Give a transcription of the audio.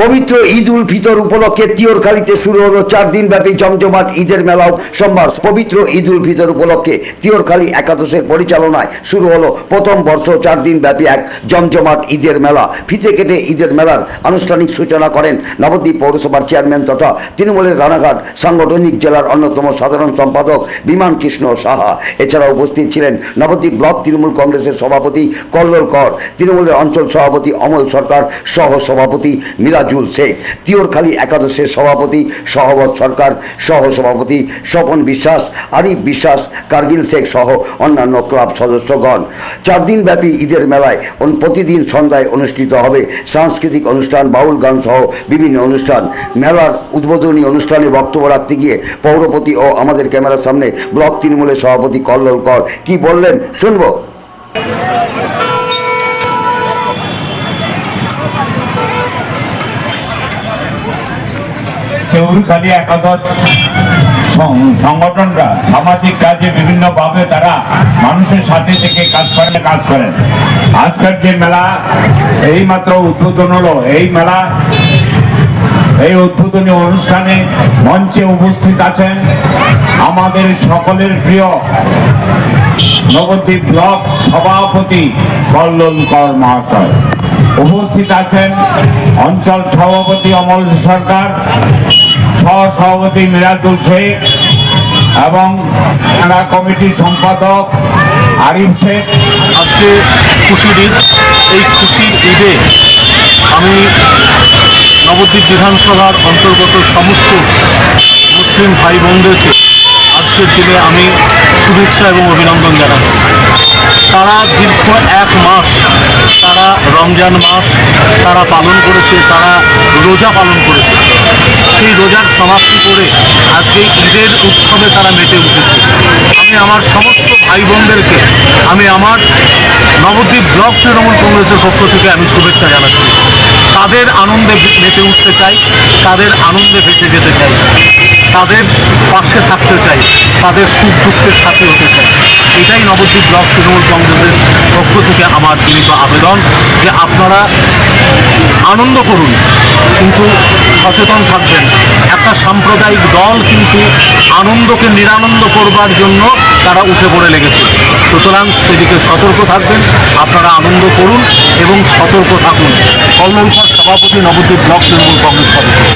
পবিত্র ঈদ উল ফিতর উপলক্ষে তিওরখালীতে শুরু হলো চার দিন ব্যাপী জমজমাট ঈদের মেলাও। সোমবার পবিত্র ঈদ উল ফিতর উপলক্ষে তিওরখালী একাদশের পরিচালনায় শুরু হলো প্রথম বর্ষ চার দিন ব্যাপী এক জমজমাট ঈদের মেলা। ফিতে কেটে ঈদের মেলার আনুষ্ঠানিক সূচনা করেন নবদ্বীপ পৌরসভার চেয়ারম্যান তথা তৃণমূলের রানাঘাট সাংগঠনিক জেলার অন্যতম সাধারণ সম্পাদক বিমান কৃষ্ণ সাহা। এছাড়া উপস্থিত ছিলেন নবদ্বীপ ব্লক তৃণমূল কংগ্রেসের সভাপতি কল্লোল কর, তৃণমূলের অঞ্চল সভাপতি অমল সরকার সহ সভাপতি মিরাজুল শেখ, তিওরখালী একাদশের সভাপতি সহবত সরকার সহ সভাপতি স্বপন বিশ্বাস, আরিফ বিশ্বাস, কার্গিল শেখ সহ অন্যান্য ক্লাব সদস্যগণ। চার দিন ব্যাপী ঈদের মেলায় প্রতিদিন সন্ধ্যায় অনুষ্ঠিত হবে সাংস্কৃতিক অনুষ্ঠান, বাউল গান সহ বিভিন্ন অনুষ্ঠান। মেলার উদ্বোধনী অনুষ্ঠানে বক্তব্য রাখতে গিয়ে পৌরপতি ও আমাদের ক্যামেরার সামনে ব্লক তৃণমূলের সভাপতি কল্লোল কর। কি বললেন? শুনব। কেউরখালী একাদশ। সংগঠনরা সামাজিক কাজে বিভিন্নভাবে তারা মানুষের সাথে থেকে কাজ করেন কাজ করেন আজকের যে মেলা এই মাত্র উদ্বোধন হলো। এই মেলা, এই উদ্বোধনী অনুষ্ঠানে মঞ্চে উপস্থিত আছেন আমাদের সকলের প্রিয় নবদ্বীপ ব্লক সভাপতি কল্লোল কর মহাশয়। উপস্থিত আছেন অঞ্চল সভাপতি অমল সরকার সহ সভাপতি মিরাজুল শেখ এবং মেলা কমিটির সম্পাদক আরিফ শেখ। আজকে খুশির ঈদ। এই খুশির ঈদে আমি নবদ্বীপ বিধানসভার অন্তর্গত সমস্ত মুসলিম ভাই বোনদেরকে আজকের দিনে আমি শুভেচ্ছা এবং অভিনন্দন জানাচ্ছি। তারা দীর্ঘ এক মাস, তারা রমজান মাস, তারা পালন করেছে, তারা রোজা পালন করেছে। সেই রোজার সমাপ্তি করে আজকে ঈদের উৎসবে তারা মেতে উঠেছে। আমি আমার সমস্ত ভাই বোনদেরকে আমি আমার নবদ্বীপ ব্লক তৃণমূল কংগ্রেসের পক্ষ থেকে আমি শুভেচ্ছা জানাচ্ছি। তাদের আনন্দে মেতে উঠতে চাই, তাদের আনন্দে ভেসে যেতে চাই, তাদের পাশে থাকতে চাই, তাদের সুখ দুঃখের সাথে হতে চাই। এটাই নবদ্বীপ ব্লক তৃণমূল কংগ্রেসের পক্ষ থেকে আমার বিনীত আবেদন যে আপনারা আনন্দ করুন, কিন্তু সচেতন থাকবেন। একটা সাম্প্রদায়িক দল কিন্তু আনন্দকে নিরানন্দ করবার জন্য তারা উঠে পড়ে লেগেছে। সুতরাং সেদিকে সতর্ক থাকবেন, আপনারা আনন্দ করুন এবং সতর্ক থাকুন। কল্লোলকর সভাপতি নবদ্বীপ ব্লক তৃণমূল কংগ্রেস সভাপতি।